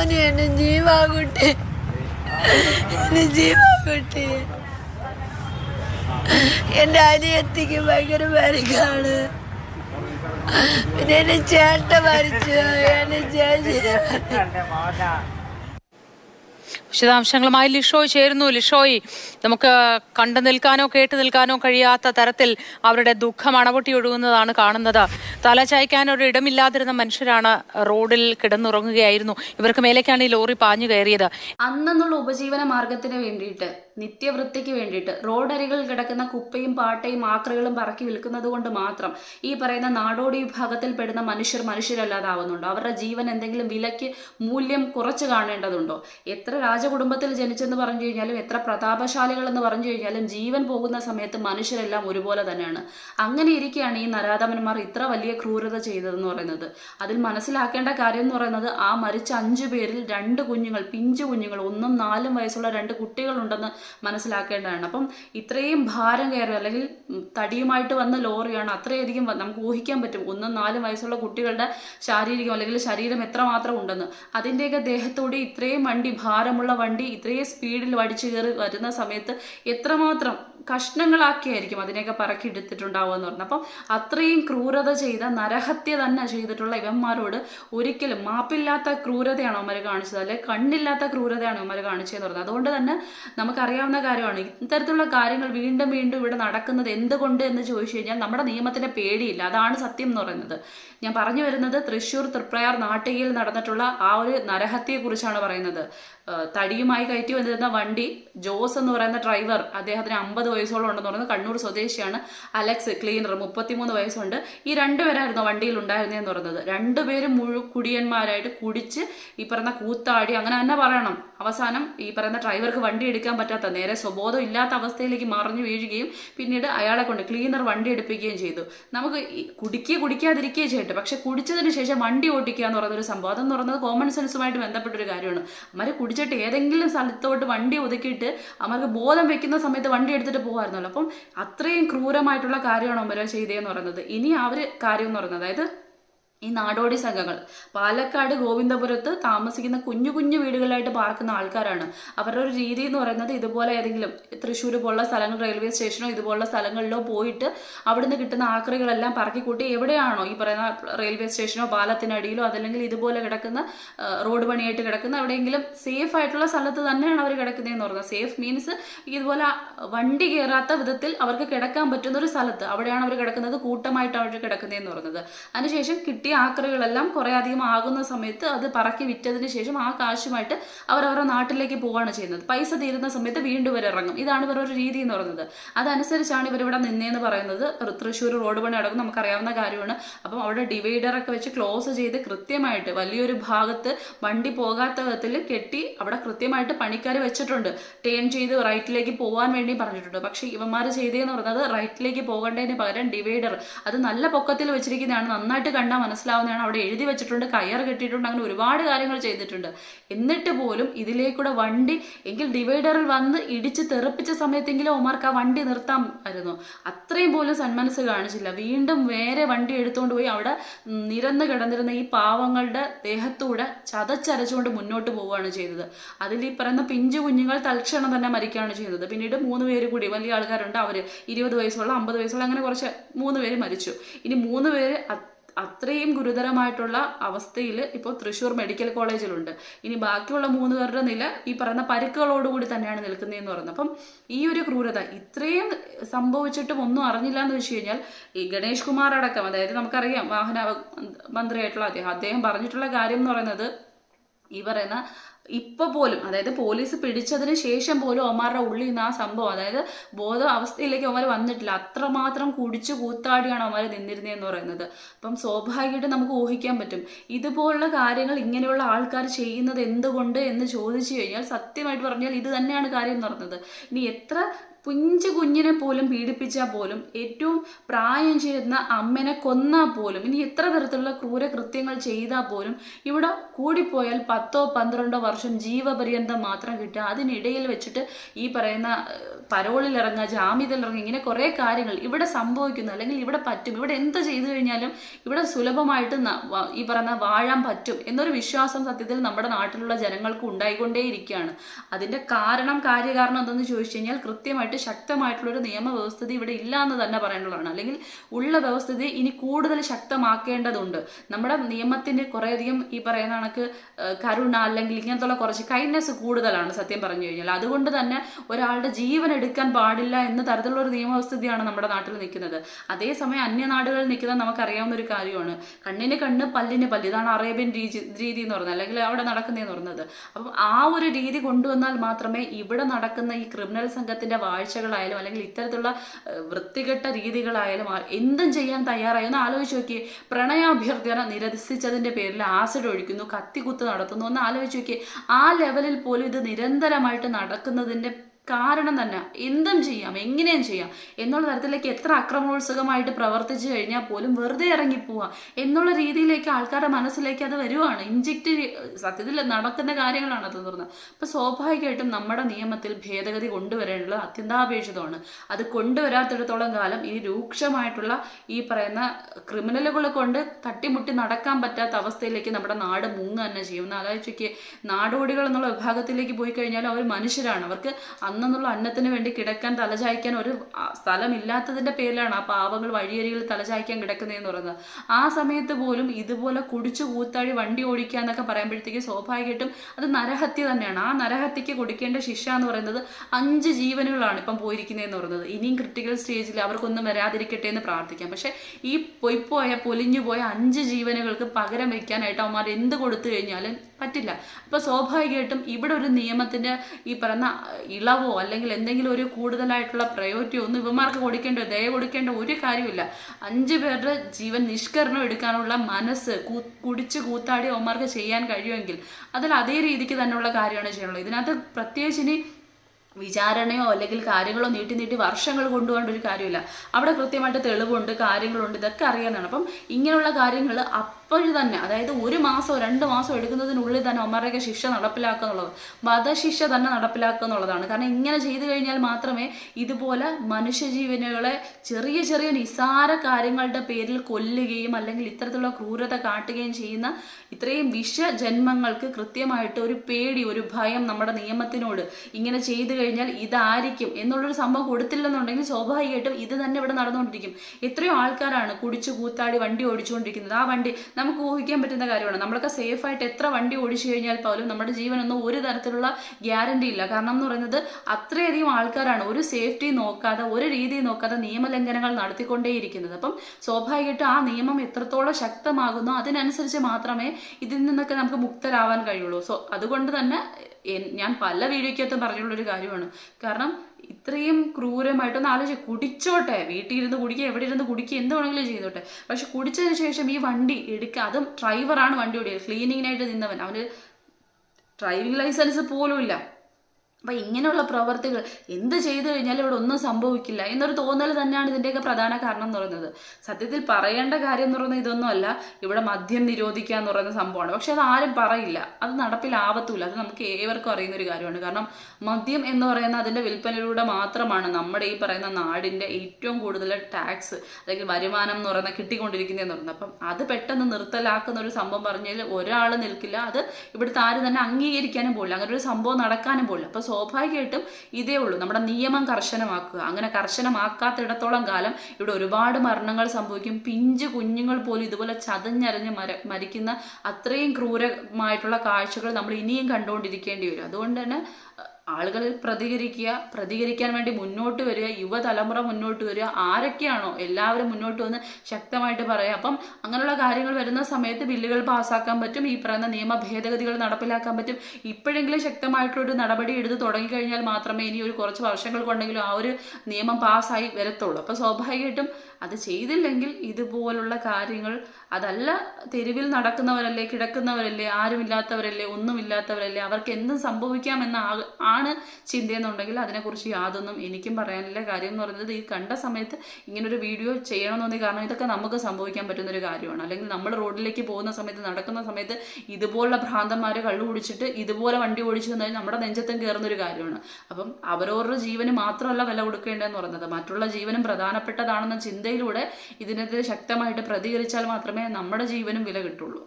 മോനെ എന്നെ ജീവാകുട്ടി. എന്നെ ജീവാകുട്ടി. എന്റെ അനിയത്തിക്ക് ഭയങ്കര പരിക്കാണ് പിന്നെ എന്റെ ചേട്ട മരിച്ചു. എന്റെ ചേച്ചിനെ വിശദാംശങ്ങളുമായി ലിഷോയ് ചേരുന്നു. ലിഷോയ് നമുക്ക് കണ്ടു നിൽക്കാനോ കേട്ടു നിൽക്കാനോ കഴിയാത്ത തരത്തിൽ അവരുടെ ദുഃഖം അണപൊട്ടി ഒഴുകുന്നതാണ് കാണുന്നത്. തല ഒരു ഇടമില്ലാതിരുന്ന മനുഷ്യരാണ് റോഡിൽ കിടന്നുറങ്ങുകയായിരുന്നു. ഇവർക്ക് മേലേക്കാണ് ഈ ലോറി പാഞ്ഞു കയറിയത്. അന്നെന്നുള്ള ഉപജീവന മാർഗത്തിന് വേണ്ടിയിട്ട് നിത്യവൃത്തിക്ക് വേണ്ടിയിട്ട്. റോഡരികളിൽ കിടക്കുന്ന കുപ്പയും പാട്ടയും ആക്രകളും പറക്കി വിൽക്കുന്നത് കൊണ്ട് മാത്രം ഈ പറയുന്ന നാടോടി വിഭാഗത്തിൽ പെടുന്ന മനുഷ്യർ മനുഷ്യരല്ലാതാവുന്നുണ്ടോ? അവരുടെ ജീവൻ എന്തെങ്കിലും വിലയ്ക്ക് മൂല്യം കുറച്ച് കാണേണ്ടതുണ്ടോ? എത്ര രാജകുടുംബത്തിൽ ജനിച്ചെന്ന് പറഞ്ഞു കഴിഞ്ഞാലും എത്ര പ്രതാപശാലികൾ എന്ന് പറഞ്ഞു കഴിഞ്ഞാലും ജീവൻ പോകുന്ന സമയത്ത് മനുഷ്യരെല്ലാം ഒരുപോലെ തന്നെയാണ്. അങ്ങനെ ഇരിക്കുകയാണ് ഈ നരാധമന്മാർ ഇത്ര വലിയ ക്രൂരത ചെയ്തതെന്ന് പറയുന്നത്. അതിൽ മനസ്സിലാക്കേണ്ട കാര്യം എന്ന് പറയുന്നത് ആ മരിച്ച അഞ്ചു പേരിൽ രണ്ട് കുഞ്ഞുങ്ങൾ പിഞ്ചു കുഞ്ഞുങ്ങൾ ഒന്നും നാലും വയസ്സുള്ള രണ്ട് കുട്ടികളുണ്ടെന്ന് മനസ്സിലാക്കേണ്ടതാണ്. അപ്പം ഇത്രയും ഭാരം കയറി അല്ലെങ്കിൽ തടിയുമായിട്ട് വന്ന ലോറിയാണ് അത്രയധികം നമുക്ക് ഊഹിക്കാൻ പറ്റും ഒന്നും നാലും വയസ്സുള്ള കുട്ടികളുടെ ശാരീരികം അല്ലെങ്കിൽ ശരീരം എത്രമാത്രം ഉണ്ടെന്ന്. അതിന്റെയൊക്കെ ദേഹത്തോടെ ഇത്രയും വണ്ടി ഭാരമുള്ള വണ്ടി ഇത്രയും സ്പീഡിൽ വടിച്ചു കയറി വരുന്ന സമയത്ത് എത്രമാത്രം കഷ്ണങ്ങളാക്കിയായിരിക്കും അതിനെയൊക്കെ പറക്കി എടുത്തിട്ടുണ്ടാവുക എന്ന് പറഞ്ഞു. അപ്പം അത്രയും ക്രൂരത ചെയ്ത നരഹത്യ തന്നെ ചെയ്തിട്ടുള്ള ഇവന്മാരോട് ഒരിക്കലും മാപ്പില്ലാത്ത ക്രൂരതയാണ് അവന്മാർ കാണിച്ചത്? അല്ലെ കണ്ണില്ലാത്ത ക്രൂരതയാണ് അവന്മാർ കാണിച്ചതെന്ന് പറഞ്ഞത് അതുകൊണ്ട് തന്നെ നമുക്കറിയാവുന്ന കാര്യമാണ്. ഇത്തരത്തിലുള്ള കാര്യങ്ങൾ വീണ്ടും വീണ്ടും ഇവിടെ നടക്കുന്നത് എന്തുകൊണ്ട് എന്ന് ചോദിച്ചു കഴിഞ്ഞാൽ നമ്മുടെ നിയമത്തിന്റെ പേടിയില്ല. അതാണ് സത്യം എന്ന് പറയുന്നത്. ഞാൻ പറഞ്ഞു വരുന്നത് തൃശ്ശൂർ തൃപ്രയാർ നാട്ടികയിൽ നടന്നിട്ടുള്ള ആ ഒരു നരഹത്യയെക്കുറിച്ചാണ് പറയുന്നത്. തടിയുമായി കയറ്റി വന്നിരുന്ന വണ്ടി ജോസ് എന്ന് പറയുന്ന ഡ്രൈവർ അദ്ദേഹത്തിന് അമ്പത് വയസ്സോളം ഉണ്ടെന്ന് പറയുന്നത് കണ്ണൂർ സ്വദേശിയാണ് അലക്സ് ക്ലീനർ മുപ്പത്തിമൂന്ന് വയസ്സുണ്ട്. ഈ രണ്ടുപേരായിരുന്നു വണ്ടിയിൽ ഉണ്ടായിരുന്നതെന്ന് പറയുന്നത് രണ്ടുപേരും മുഴു കുടിയന്മാരായിട്ട് കുടിച്ച് ഈ പറയുന്ന കൂത്താടി അങ്ങനെ തന്നെ പറയണം. അവസാനം ഈ പറയുന്ന ഡ്രൈവർക്ക് വണ്ടി എടുക്കാൻ പറ്റാത്ത നേരെ സ്വബോധം ഇല്ലാത്ത അവസ്ഥയിലേക്ക് മറിഞ്ഞു വീഴുകയും പിന്നീട് അയാളെ കൊണ്ട് ക്ലീനർ വണ്ടി എടുപ്പിക്കുകയും ചെയ്തു. നമുക്ക് കുടിക്കുക കുടിക്കാതിരിക്കുകയും ചെയ്യട്ടെ. പക്ഷെ കുടിച്ചതിന് ശേഷം വണ്ടി ഓടിക്കുക എന്ന് പറയുന്ന ഒരു സംഭവം. അതെന്ന് പറയുന്നത് കോമൺ സെൻസുമായിട്ട് ബന്ധപ്പെട്ടൊരു കാര്യമാണ്. അവർ കുടിച്ചിട്ട് ഏതെങ്കിലും സ്ഥലത്തോട്ട് വണ്ടി ഒതുക്കിയിട്ട് അവർക്ക് ബോധം വെക്കുന്ന സമയത്ത് വണ്ടി എടുത്തിട്ട് പോകുമായിരുന്നല്ലോ അപ്പം അത്രയും ക്രൂരമായിട്ടുള്ള കാര്യമാണ് അവർ ചെയ്തതെന്ന് പറയുന്നത്? ഇനി ആ ഒരു കാര്യം എന്ന് പറയുന്നത്. അതായത് ഈ നാടോടി സംഘങ്ങൾ. പാലക്കാട് ഗോവിന്ദപുരത്ത് താമസിക്കുന്ന കുഞ്ഞു കുഞ്ഞു വീടുകളിലായിട്ട് പാർക്കുന്ന ആൾക്കാരാണ്. അവരുടെ ഒരു രീതി എന്ന് പറയുന്നത് ഇതുപോലെ ഏതെങ്കിലും തൃശ്ശൂർ പോലുള്ള സ്ഥലങ്ങൾ റെയിൽവേ സ്റ്റേഷനോ ഇതുപോലുള്ള സ്ഥലങ്ങളിലോ പോയിട്ട് അവിടുന്ന് കിട്ടുന്ന ആക്രികളെല്ലാം പറക്കിക്കൂട്ടി എവിടെയാണോ ഈ പറയുന്ന റെയിൽവേ സ്റ്റേഷനോ പാലത്തിനടിയിലോ അതല്ലെങ്കിൽ ഇതുപോലെ കിടക്കുന്ന റോഡ് പണിയായിട്ട് കിടക്കുന്ന എവിടെയെങ്കിലും സേഫ് ആയിട്ടുള്ള സ്ഥലത്ത് തന്നെയാണ് അവർ കിടക്കുന്നതെന്ന് പറയുന്നത് സേഫ് മീൻസ് ഇതുപോലെ വണ്ടി കയറാത്ത വിധത്തിൽ അവർക്ക് കിടക്കാൻ പറ്റുന്ന ഒരു സ്ഥലത്ത് അവിടെയാണ് അവർ കിടക്കുന്നത് കൂട്ടമായിട്ട് അവർ കിടക്കുന്നതെന്ന് പറയുന്നത് അതിനുശേഷം കിട്ടിയ ആക്രികളെല്ലാം കുറേ അധികം ആകുന്ന സമയത്ത് അത് പറക്കി വിറ്റതിന് ശേഷം ആ കാശുമായിട്ട് അവർ അവരുടെ നാട്ടിലേക്ക് പോവുകയാണ് ചെയ്യുന്നത്. പൈസ തീരുന്ന സമയത്ത് വീണ്ടും ഇവർ ഇറങ്ങും. ഇതാണ് ഒരു രീതി എന്ന് പറയുന്നത്. അതനുസരിച്ചാണ് ഇവരിവിടെ നിന്നേന്ന് പറയുന്നത്. തൃശ്ശൂർ റോഡ് പണി നടക്കും നമുക്കറിയാവുന്ന കാര്യമാണ്. അപ്പം അവിടെ ഡിവൈഡറൊക്കെ വെച്ച് ക്ലോസ് ചെയ്ത് കൃത്യമായിട്ട് വലിയൊരു ഭാഗത്ത് വണ്ടി പോകാത്ത വിധത്തിൽ കെട്ടി അവിടെ കൃത്യമായിട്ട് പണിക്കാർ വെച്ചിട്ടുണ്ട്. ടേൺ ചെയ്ത് റൈറ്റിലേക്ക് പോകാൻ വേണ്ടി പറഞ്ഞിട്ടുണ്ട്. പക്ഷേ ഇവന്മാർ ചെയ്തതെന്ന് പറയുന്നത് റൈറ്റിലേക്ക് പോകേണ്ടതിന് പകരം ഡിവൈഡർ അത് നല്ല പൊക്കത്തിൽ വെച്ചിരിക്കുന്നതാണ്. നന്നായിട്ട് കണ്ടാൽ മനസ്സിലാവുന്നതാണ്. അവിടെ എഴുതി വെച്ചിട്ടുണ്ട് കയർ കെട്ടിയിട്ടുണ്ട് അങ്ങനെ ഒരുപാട് കാര്യങ്ങൾ ചെയ്തിട്ടുണ്ട്. എന്നിട്ട് പോലും ഇതിലേക്കൂടെ വണ്ടി എങ്കിൽ ഡിവൈഡറിൽ വന്ന് ഇടിച്ച് തെറിപ്പിച്ച സമയത്തെങ്കിലും ഒമാർക്ക് ആ വണ്ടി നിർത്താമായിരുന്നു അത്രയും പോലും സന്മനസ് കാണിച്ചില്ല. വീണ്ടും വേറെ വണ്ടി എടുത്തുകൊണ്ട് പോയി അവിടെ നിരന്ന് കിടന്നിരുന്ന ഈ പാവങ്ങളുടെ ദേഹത്തൂടെ ചതച്ചരച്ചുകൊണ്ട് മുന്നോട്ട് പോവുകയാണ് ചെയ്തത്. അതിൽ ഈ പറയുന്ന പിഞ്ചു കുഞ്ഞുങ്ങൾ തൽക്ഷണം തന്നെ മരിക്കുകയാണ് ചെയ്തത്. പിന്നീട് മൂന്ന് പേര് കൂടി വലിയ ആൾക്കാരുണ്ട് അവർ ഇരുപത് വയസ്സുള്ള അമ്പത് വയസ്സുള്ള അങ്ങനെ കുറച്ച് മൂന്ന് പേര് മരിച്ചു. ഇനി മൂന്ന് പേര് അത്രയും ഗുരുതരമായിട്ടുള്ള അവസ്ഥയിൽ ഇപ്പോൾ തൃശ്ശൂർ മെഡിക്കൽ കോളേജിലുണ്ട്. ഇനി ബാക്കിയുള്ള മൂന്ന് പേരുടെ നില ഈ പറയുന്ന പരുക്കുകളോടുകൂടി തന്നെയാണ് നിൽക്കുന്നതെന്ന് പറയുന്നത്. അപ്പം ഈ ഒരു ക്രൂരത ഇത്രയും സംഭവിച്ചിട്ടും ഒന്നും അറിഞ്ഞില്ല എന്ന് വെച്ച് കഴിഞ്ഞാൽ ഈ ഗണേഷ് കുമാർ അടക്കം അതായത് നമുക്കറിയാം വാഹന മന്ത്രിയായിട്ടുള്ള അദ്ദേഹം അദ്ദേഹം പറഞ്ഞിട്ടുള്ള കാര്യം എന്ന് പറയുന്നത് ഈ പറയുന്ന ഇപ്പൊ പോലും അതായത് പോലീസ് പിടിച്ചതിന് ശേഷം പോലും ഒമാരുടെ ഉള്ളിൽ നിന്ന് ആ സംഭവം അതായത് ബോധ അവസ്ഥയിലേക്ക് ഒമാർ വന്നിട്ടില്ല. അത്രമാത്രം കുടിച്ചു കൂത്താടിയാണ് ഒമാർ നിന്നിരുന്നത് എന്ന് പറയുന്നത്. അപ്പം സ്വാഭാവികമായിട്ട് നമുക്ക് ഊഹിക്കാൻ പറ്റും ഇതുപോലുള്ള കാര്യങ്ങൾ ഇങ്ങനെയുള്ള ആൾക്കാർ ചെയ്യുന്നത് എന്തുകൊണ്ട് എന്ന് ചോദിച്ചു കഴിഞ്ഞാൽ സത്യമായിട്ട് പറഞ്ഞാൽ ഇത് തന്നെയാണ് കാര്യം പറയുന്നത് ഇനി എത്ര പുഞ്ചു കുഞ്ഞിനെ പോലും പീഡിപ്പിച്ചാൽ പോലും ഏറ്റവും പ്രായം ചെയ്യുന്ന അമ്മനെ കൊന്നാൽ പോലും ഇനി എത്ര തരത്തിലുള്ള ക്രൂരകൃത്യങ്ങൾ ചെയ്താൽ പോലും ഇവിടെ കൂടിപ്പോയാൽ പത്തോ പന്ത്രണ്ടോ വർഷം ജീവപര്യന്തം മാത്രം കിട്ടുക. അതിനിടയിൽ വെച്ചിട്ട് ഈ പറയുന്ന പരോളിലിറങ്ങുക ജാമ്യത്തിൽ ഇറങ്ങുക ഇങ്ങനെ കുറേ കാര്യങ്ങൾ ഇവിടെ സംഭവിക്കുന്നു. അല്ലെങ്കിൽ ഇവിടെ പറ്റും. ഇവിടെ എന്ത് ചെയ്തു കഴിഞ്ഞാലും ഇവിടെ സുലഭമായിട്ട് ഈ പറയുന്ന വാഴാൻ പറ്റും എന്നൊരു വിശ്വാസം സത്യത്തിൽ നമ്മുടെ നാട്ടിലുള്ള ജനങ്ങൾക്ക് ഉണ്ടായിക്കൊണ്ടേയിരിക്കുകയാണ്. അതിന്റെ കാരണം കാര്യകാരണം എന്തെന്ന് ചോദിച്ചു കഴിഞ്ഞാൽ കൃത്യമായിട്ട് ശക്തമായിട്ടുള്ള ഒരു നിയമവ്യവസ്ഥിതി ഇവിടെ ഇല്ല എന്ന് തന്നെ പറയേണ്ടതാണ് അല്ലെങ്കിൽ ഉള്ള വ്യവസ്ഥിതി ഇനി കൂടുതൽ ശക്തമാക്കേണ്ടതുണ്ട്. നമ്മുടെ നിയമത്തിന് കുറേയധികം ഈ പറയുന്ന കണക്ക് കരുണ അല്ലെങ്കിൽ ഇങ്ങനത്തുള്ള കുറച്ച് കൈൻഡ്നെസ് കൂടുതലാണ് സത്യം പറഞ്ഞു കഴിഞ്ഞാൽ. അതുകൊണ്ട് തന്നെ ഒരാളുടെ ജീവൻ എടുക്കാൻ പാടില്ല എന്ന തരത്തിലുള്ള ഒരു നിയമവ്യവസ്ഥിതിയാണ് നമ്മുടെ നാട്ടിൽ നിൽക്കുന്നത്. അതേസമയം അന്യനാടുകളിൽ നിൽക്കുന്ന നമുക്കറിയാവുന്ന ഒരു കാര്യമാണ്. കണ്ണിന് കണ്ണ് പല്ലിന് പല്ല്. ഇതാണ് അറേബ്യൻ രീതി രീതി എന്ന് പറഞ്ഞത് അല്ലെങ്കിൽ അവിടെ നടക്കുന്നതെന്ന് പറഞ്ഞത് അപ്പം ആ ഒരു രീതി കൊണ്ടുവന്നാൽ മാത്രമേ ഇവിടെ നടക്കുന്ന ഈ ക്രിമിനൽ സംഘത്തിന്റെ വാഴ്ചകളായാലും അല്ലെങ്കിൽ ഇത്തരത്തിലുള്ള വൃത്തികെട്ട രീതികളായാലും എന്തും ചെയ്യാൻ തയ്യാറായി. ഒന്ന് ആലോചിച്ച് നോക്കിയേ. പ്രണയാഭ്യർത്ഥന നിരസിച്ചതിന്റെ പേരിൽ ആസിഡ് ഒഴിക്കുന്നു കത്തിക്കുത്ത് നടത്തുന്നു. ഒന്ന് ആലോചിച്ച് നോക്കിയേ. ആ ലെവലിൽ പോലും ഇത് നിരന്തരമായിട്ട് നടക്കുന്നതിന്റെ കാരണം തന്നെ എന്തും ചെയ്യാം എങ്ങനെയും ചെയ്യാം. എന്നുള്ള തരത്തിലേക്ക് എത്ര അക്രമോത്സുകമായിട്ട് പ്രവർത്തിച്ചു കഴിഞ്ഞാൽ പോലും വെറുതെ ഇറങ്ങിപ്പോവാ എന്നുള്ള രീതിയിലേക്ക് ആൾക്കാരുടെ മനസ്സിലേക്ക് അത് വരുവാണ്. ഇഞ്ചക്ട് സത്യത്തിൽ നടക്കുന്ന കാര്യങ്ങളാണ് അത് തുറന്നത് അപ്പൊ സ്വാഭാവികമായിട്ടും നമ്മുടെ നിയമത്തിൽ ഭേദഗതി കൊണ്ടുവരേണ്ടത് അത്യന്താപേക്ഷിതമാണ്. അത് കൊണ്ടുവരാത്തിടത്തോളം കാലം ഈ രൂക്ഷമായിട്ടുള്ള ഈ പറയുന്ന ക്രിമിനലുകളെ കൊണ്ട് തട്ടിമുട്ടി നടക്കാൻ പറ്റാത്ത അവസ്ഥയിലേക്ക് നമ്മുടെ നാട് മുങ്ങുക തന്നെ ചെയ്യും. നാടോടികൾ എന്നുള്ള വിഭാഗത്തിലേക്ക് പോയി കഴിഞ്ഞാൽ അവർ മനുഷ്യരാണ്. അവർക്ക് അന്നെന്നുള്ള അന്നത്തിന് വേണ്ടി കിടക്കാൻ തലചായ്ക്കാൻ ഒരു സ്ഥലമില്ലാത്തതിന്റെ പേരിലാണ് ആ പാവങ്ങൾ വഴിയരികിൽ തലചായ്ക്കാൻ കിടക്കുന്നതെന്ന് പറയുന്നത്. ആ സമയത്ത് പോലും ഇതുപോലെ കുടിച്ചു കൂത്താഴി വണ്ടി ഓടിക്കുക എന്നൊക്കെ പറയുമ്പോഴത്തേക്ക് സ്വാഭാവികമായിട്ടും അത് നരഹത്യ തന്നെയാണ്. ആ നരഹത്യക്ക് കൊടുക്കേണ്ട ശിക്ഷ എന്ന് പറയുന്നത് അഞ്ച് ജീവനുകളാണ് ഇപ്പം പോയിരിക്കുന്നതെന്ന് പറയുന്നത്. ഇനിയും ക്രിട്ടിക്കൽ സ്റ്റേജിൽ അവർക്കൊന്നും വരാതിരിക്കട്ടെ എന്ന് പ്രാർത്ഥിക്കാം. പക്ഷേ ഈ പൊയ്പോയ പൊലിഞ്ഞു പോയ അഞ്ച് ജീവനുകൾക്ക് പകരം വയ്ക്കാനായിട്ട് അവന്മാർ എന്ത് കൊടുത്തു കഴിഞ്ഞാലും പറ്റില്ല. അപ്പോൾ സ്വാഭാവികമായിട്ടും ഇവിടെ ഒരു നിയമത്തിന്റെ ഈ പറയുന്ന ഇളവോ അല്ലെങ്കിൽ എന്തെങ്കിലും ഒരു കൂടുതലായിട്ടുള്ള പ്രയോറിറ്റിയോ ഒന്നും ഇവന്മാർക്ക് കൊടുക്കേണ്ട ദയ കൊടുക്കേണ്ട ഒരു കാര്യമില്ല അഞ്ച് പേരുടെ ജീവൻ നിഷ്കരണം എടുക്കാനുള്ള മനസ്സ് കുടിച്ച് കൂത്താടി അവന്മാർക്ക് ചെയ്യാൻ കഴിയുമെങ്കിൽ അതിൽ അതേ രീതിക്ക് തന്നെയുള്ള കാര്യമാണ് ചെയ്യാനുള്ളത്. ഇതിനകത്ത് പ്രത്യേകിച്ച് ഇനി വിചാരണയോ അല്ലെങ്കിൽ കാര്യങ്ങളോ നീട്ടി നീട്ടി വർഷങ്ങൾ കൊണ്ടുപോകേണ്ട ഒരു കാര്യമില്ല. അവിടെ കൃത്യമായിട്ട് തെളിവുണ്ട് കാര്യങ്ങളുണ്ട് ഇതൊക്കെ അറിയാവുന്നതാണ്. അപ്പം ഇങ്ങനെയുള്ള കാര്യങ്ങൾ അപ്പോഴും തന്നെ. അതായത് ഒരു മാസമോ രണ്ട് മാസമോ എടുക്കുന്നതിനുള്ളിൽ തന്നെ അവന്മാരുടെയൊക്കെ ശിക്ഷ നടപ്പിലാക്കുക എന്നുള്ളത് വധശിക്ഷ തന്നെ നടപ്പിലാക്കുക എന്നുള്ളതാണ് കാരണം ഇങ്ങനെ ചെയ്തു കഴിഞ്ഞാൽ മാത്രമേ ഇതുപോലെ മനുഷ്യജീവനുകളെ ചെറിയ ചെറിയ നിസാര കാര്യങ്ങളുടെ പേരിൽ കൊല്ലുകയും അല്ലെങ്കിൽ ഇത്തരത്തിലുള്ള ക്രൂരത കാട്ടുകയും ചെയ്യുന്ന ഇത്രയും വിഷ ജന്മങ്ങൾക്ക് കൃത്യമായിട്ട് ഒരു പേടി ഒരു ഭയം നമ്മുടെ നിയമത്തിനോട് ഇങ്ങനെ ചെയ്തു കഴിഞ്ഞാൽ ഇതായിരിക്കും എന്നുള്ളൊരു സംഭവം കൊടുത്തില്ലെന്നുണ്ടെങ്കിൽ സ്വാഭാവികമായിട്ടും ഇത് തന്നെ ഇവിടെ നടന്നുകൊണ്ടിരിക്കും. എത്രയോ ആൾക്കാരാണ് കുടിച്ചു കൂത്താടി വണ്ടി ഓടിച്ചുകൊണ്ടിരിക്കുന്നത്. ആ വണ്ടി നമുക്ക് ഊഹിക്കാൻ പറ്റുന്ന കാര്യമാണ്. നമ്മളൊക്കെ സേഫ് ആയിട്ട് എത്ര വണ്ടി ഓടിച്ചു കഴിഞ്ഞാൽ പോലും നമ്മുടെ ജീവനൊന്നും ഒരു തരത്തിലുള്ള ഗ്യാരണ്ടി ഇല്ല. കാരണം എന്ന് പറയുന്നത് അത്രയധികം ആൾക്കാരാണ് ഒരു സേഫ്റ്റി നോക്കാതെ ഒരു രീതി നോക്കാതെ നിയമലംഘനങ്ങൾ നടത്തിക്കൊണ്ടേയിരിക്കുന്നത്. അപ്പം സ്വാഭാവികമായിട്ടും ആ നിയമം എത്രത്തോളം ശക്തമാകുന്നോ അതിനനുസരിച്ച് മാത്രമേ ഇതിൽ നിന്നൊക്കെ നമുക്ക് മുക്തരാവാൻ കഴിയുള്ളൂ. സോ അതുകൊണ്ട് തന്നെ ഞാൻ പല വീഡിയോയ്ക്കകത്തും പറഞ്ഞുള്ളൊരു കാര്യമാണ്. കാരണം ഇത്രയും ക്രൂരമായിട്ടൊന്ന് ആലോചിച്ച് കുടിച്ചോട്ടെ. വീട്ടിൽ ഇരുന്ന് കുടിക്കുക എവിടെ ഇരുന്ന് കുടിക്കുക എന്ത് വേണമെങ്കിലും ചെയ്തോട്ടെ. പക്ഷെ കുടിച്ചതിന് ശേഷം ഈ വണ്ടി എടുക്കുക അതും ഡ്രൈവറാണ് വണ്ടി ഓടിയത്. ക്ലീനിങ്ങിനായിട്ട് നിന്നവൻ. അവന് ഡ്രൈവിംഗ് ലൈസൻസ് പോലും ഇല്ല അപ്പം ഇങ്ങനെയുള്ള പ്രവർത്തികൾ എന്ത് ചെയ്തു കഴിഞ്ഞാലും ഇവിടെ ഒന്നും സംഭവിക്കില്ല എന്നൊരു തോന്നൽ തന്നെയാണ് ഇതിന്റെയൊക്കെ പ്രധാന കാരണം എന്ന് പറയുന്നത്. സത്യത്തിൽ പറയേണ്ട കാര്യം എന്ന് പറയുന്നത് ഇതൊന്നുമല്ല. ഇവിടെ മദ്യം നിരോധിക്കുക എന്ന് പറയുന്ന സംഭവമാണ്. പക്ഷെ അത് ആരും പറയില്ല. അത് നടപ്പിലാവത്തൂല. അത് നമുക്ക് ഏവർക്കും അറിയുന്ന ഒരു കാര്യമാണ്. കാരണം മദ്യം എന്ന് പറയുന്ന അതിന്റെ വിൽപ്പനയിലൂടെ മാത്രമാണ് നമ്മുടെ ഈ പറയുന്ന നാടിന്റെ ഏറ്റവും കൂടുതൽ ടാക്സ് അല്ലെങ്കിൽ വരുമാനം എന്ന് പറയുന്നത് കിട്ടിക്കൊണ്ടിരിക്കുന്നതെന്ന് പറയുന്നത്. അപ്പം അത് പെട്ടെന്ന് നിർത്തലാക്കുന്ന ഒരു സംഭവം പറഞ്ഞാൽ ഒരാൾ നിൽക്കില്ല. അത് ഇവിടുത്തെ ആരും തന്നെ അംഗീകരിക്കാനും പോലും അങ്ങനെ ഒരു സംഭവം നടക്കാനും പോലും അപ്പോൾ സ്വാഭാവികമായിട്ടും ഇതേ ഉള്ളൂ. നമ്മുടെ നിയമം കർശനമാക്കുക. അങ്ങനെ കർശനമാക്കാത്തിടത്തോളം കാലം ഇവിടെ ഒരുപാട് മരണങ്ങൾ സംഭവിക്കും. പിഞ്ചു കുഞ്ഞുങ്ങൾ പോലും ഇതുപോലെ ചതഞ്ഞരഞ്ഞ് മര മരിക്കുന്ന അത്രയും ക്രൂരമായിട്ടുള്ള കാഴ്ചകൾ നമ്മൾ ഇനിയും കണ്ടുകൊണ്ടിരിക്കേണ്ടി വരും. അതുകൊണ്ട് തന്നെ ആളുകളിൽ പ്രതികരിക്കുക പ്രതികരിക്കാൻ വേണ്ടി മുന്നോട്ട് വരിക യുവതലമുറ മുന്നോട്ട് വരിക ആരൊക്കെയാണോ എല്ലാവരും മുന്നോട്ട് വന്ന് ശക്തമായിട്ട് പറയുക. അപ്പം അങ്ങനെയുള്ള കാര്യങ്ങൾ വരുന്ന സമയത്ത് ബില്ലുകൾ പാസ്സാക്കാൻ പറ്റും ഈ പറയുന്ന നിയമ ഭേദഗതികൾ നടപ്പിലാക്കാൻ പറ്റും. ഇപ്പോഴെങ്കിലും ശക്തമായിട്ടൊരു നടപടി എടുത്ത് തുടങ്ങിക്കഴിഞ്ഞാൽ മാത്രമേ ഇനി ഒരു കുറച്ച് വർഷങ്ങൾ കൊണ്ടെങ്കിലും ആ ഒരു നിയമം പാസ്സായി വരത്തുള്ളൂ. അപ്പോൾ സ്വാഭാവികമായിട്ടും അത് ചെയ്തില്ലെങ്കിൽ ഇതുപോലുള്ള കാര്യങ്ങൾ അതല്ല തെരുവിൽ നടക്കുന്നവരല്ലേ കിടക്കുന്നവരല്ലേ ആരുമില്ലാത്തവരല്ലേ ഒന്നുമില്ലാത്തവരല്ലേ അവർക്ക് എന്തും സംഭവിക്കാമെന്ന ആണ് ചിന്തയെന്നുണ്ടെങ്കിൽ അതിനെക്കുറിച്ച് യാതൊന്നും എനിക്കും പറയാനില്ല. കാര്യം എന്ന് പറയുന്നത് ഈ കണ്ട സമയത്ത് ഇങ്ങനൊരു വീഡിയോ ചെയ്യണമെന്നു കാരണം ഇതൊക്കെ നമുക്ക് സംഭവിക്കാൻ പറ്റുന്ന ഒരു കാര്യമാണ്. അല്ലെങ്കിൽ നമ്മൾ റോഡിലേക്ക് പോകുന്ന സമയത്ത് നടക്കുന്ന സമയത്ത് ഇതുപോലുള്ള ഭ്രാന്തന്മാർ കള്ളു കുടിച്ചിട്ട് ഇതുപോലെ വണ്ടി ഓടിച്ചു തന്നാൽ നമ്മുടെ നെഞ്ചത്തും കയറുന്ന ഒരു കാര്യമാണ്. അപ്പം അവരവരുടെ ജീവന് മാത്രമല്ല വില കൊടുക്കേണ്ടതെന്ന് പറയുന്നത്. മറ്റുള്ള ജീവനും പ്രധാനപ്പെട്ടതാണെന്ന ചിന്തയിലൂടെ ഇതിനെതിരെ ശക്തമായിട്ട് പ്രതികരിച്ചാൽ മാത്രമേ നമ്മുടെ ജീവനും വില കിട്ടുള്ളൂ.